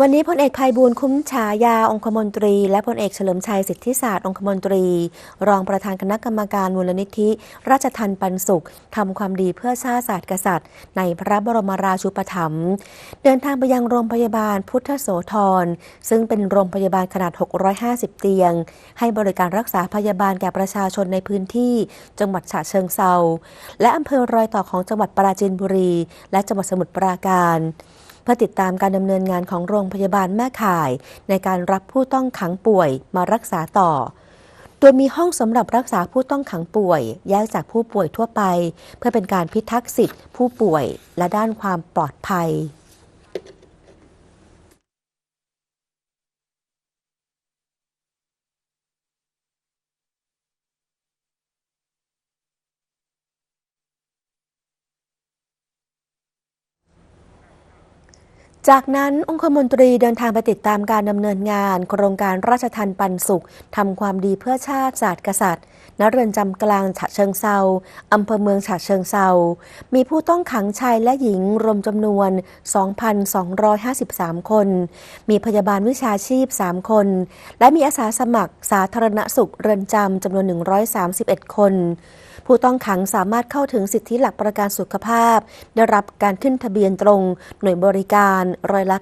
วันนี้พลเอกภัยบูลคุ้มฉายาองคมนตรี และพลเอกเฉลิมชัยสิทธิศาสตร์องคมนตรี รองประธานคณะกรรมการมูลนิธิ ราชทันปันสุขทำความดีเพื่อชาติศาสตร์กษัตริย์ ในพระบรมราชูปถัมภ์เดินทางไปยังโรงพยาบาลพุทธโสธรซึ่งเป็นโรงพยาบาลขนาด 650 เตียง ให้บริการรักษาพยาบาลแก่ประชาชนในพื้นที่ จังหวัดฉะเชิงเซาและอำเภอรอยต่อของจังหวัดปราจีนบุรี และจังหวัดสมุทรปราการ เพื่อติดตามการดำเนินงานของโรงพยาบาลแม่ข่าย ในการรับผู้ต้องขังป่วยมารักษาต่อ โดยมีห้องสำหรับรักษาผู้ต้องขังป่วย แยกจากผู้ป่วยทั่วไป เพื่อเป็นการพิทักษ์สิทธิผู้ป่วยและด้านความปลอดภัย จากนั้นองคมนตรีเดินทางไปติดตามการดำเนินงาน โครงการราชทันปันสุขทำความดีเพื่อชาติศาสตร์กษัตริย์ณเรือนจำกลางฉะเชิงเซาอำเภอเมืองฉะเชิงเซามีผู้ต้องขังชายและหญิงรวมจำนวน 2,253 คน มีพยาบาลวิชาชีพ 3 คน และมีอาสาสมัครสาธารณสุขเรือนจำจำนวน 131 คน ผู้ต้องขังสามารถเข้าถึงสิทธิหลักประกันสุขภาพ ได้รับการขึ้นทะเบียนตรง หน่วยบริการร้อยละ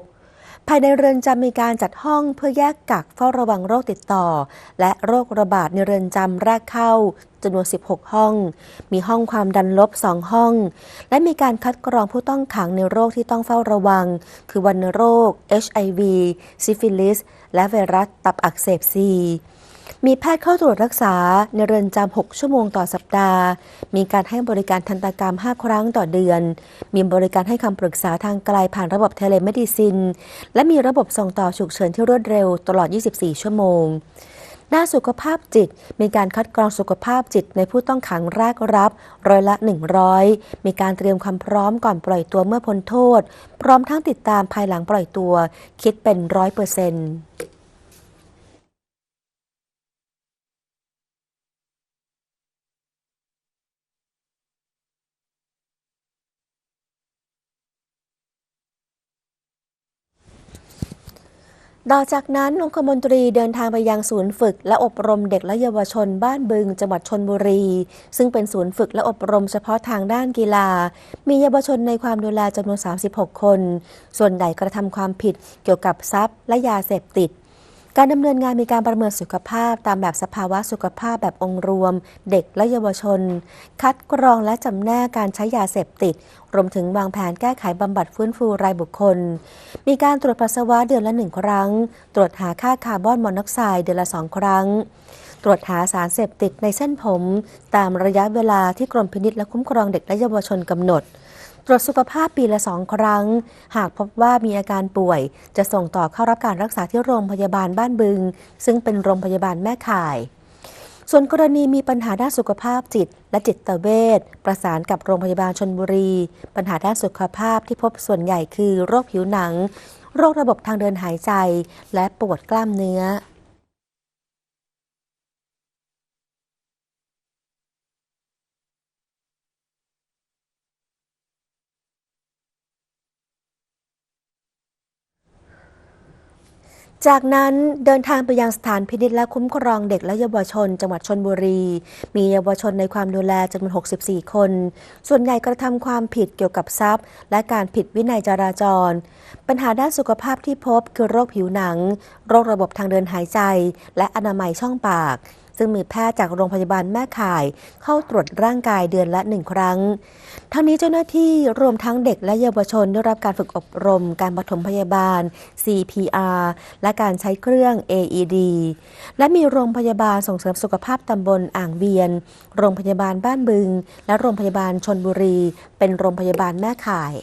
97.6 ภายในเรือนจำมีการจัดห้องเพื่อแยกกักเฝ้าระวังโรคติดต่อ และโรคระบาดในเรือนจำแรกเข้าจำนวน 16 ห้อง มีห้องความดันลบ 2 ห้อง และมีการคัดกรองผู้ต้องขังในโรคที่ต้องเฝ้าระวัง คือวัณโรค HIV ซิฟิลิส และไวรัสตับอักเสบซี มีแพทย์เข้าตรวจรักษาในเรือนจำ 6 ชั่วโมงต่อสัปดาห์ มีการให้บริการทันตกรรม 5 ครั้งต่อเดือน มีบริการให้คำปรึกษาทางไกลผ่านระบบเทเลเมดิซิน และมีระบบส่งต่อฉุกเฉินที่รวดเร็วตลอด 24 ชั่วโมงด้านสุขภาพจิต มีการคัดกรองสุขภาพจิตในผู้ต้องขังแรกรับร้อยละ 100 มีการเตรียมความพร้อมก่อนปล่อยตัวเมื่อพ้นโทษ พร้อมทั้งติดตามภายหลังปล่อยตัว คิดเป็นร้อยเปอร์เซ็นต์ ต่อจากนั้นองคมนตรีเดินทางไปยังศูนย์ฝึกและอบรมเด็กและเยาวชนบ้านบึงจังหวัดชนบุรี ซึ่งเป็นศูนย์ฝึกและอบรมเฉพาะทางด้านกีฬา มีเยาวชนในความดูแลจำนวน 36 คน ส่วนใหญ่กระทำความผิดเกี่ยวกับทรัพย์และยาเสพติด การดำเนินงานมีการประเมินสุขภาพ ตามแบบสภาวะสุขภาพแบบองค์รวม เด็กและเยาวชน คัดกรองและจำแนกการใช้ยาเสพติด รวมถึงวางแผนแก้ไขบำบัดฟื้นฟูรายบุคคล มีการตรวจปัสสาวะเดือนละหนึ่งครั้ง ตรวจหาค่าคาร์บอนมอนอกไซด์เดือนละสองครั้ง ตรวจหาสารเสพติดในเส้นผม ตามระยะเวลาที่กรมพินิษและคุ้มครองเด็กและเยาวชนกำหนด ตรวจสุขภาพปีละสองครั้ง หากพบว่ามีอาการป่วย จะส่งต่อเข้ารับการรักษาที่โรงพยาบาลบ้านบึง ซึ่งเป็นโรงพยาบาลแม่ข่าย ส่วนกรณีมีปัญหาด้านสุขภาพจิต และจิตเวชประสานกับโรงพยาบาลชนบุรี ปัญหาด้านสุขภาพที่พบส่วนใหญ่คือ โรคผิวหนัง โรคระบบทางเดินหายใจ และปวดกล้ามเนื้อ จากนั้นเดินทางไปยังสถานพินิจและคุ้มครองเด็กและเยาวชน จังหวัดชนบุรี มีเยาวชนในความดูแลจำนวน 64 คน ส่วนใหญ่กระทำความผิดเกี่ยวกับทรัพย์ และการผิดวินัยจราจร ปัญหาด้านสุขภาพที่พบคือโรคผิวหนัง โรคระบบทางเดินหายใจ และอนามัยช่องปาก ซึ่งมีแพทย์จากโรงพยาบาลแม่ข่าย เข้าตรวจร่างกายเดือนละหนึ่งครั้ง ทั้งนี้เจ้าหน้าที่รวมทั้งเด็กและเยาวชนได้รับการฝึกอบรม การปฐมพยาบาล CPR และการใช้เครื่อง AED และมีโรงพยาบาลส่งเสริมสุขภาพตำบลอ่างเบียน โรงพยาบาลบ้านบึง และโรงพยาบาลชนบุรี เป็นโรงพยาบาลแม่ข่าย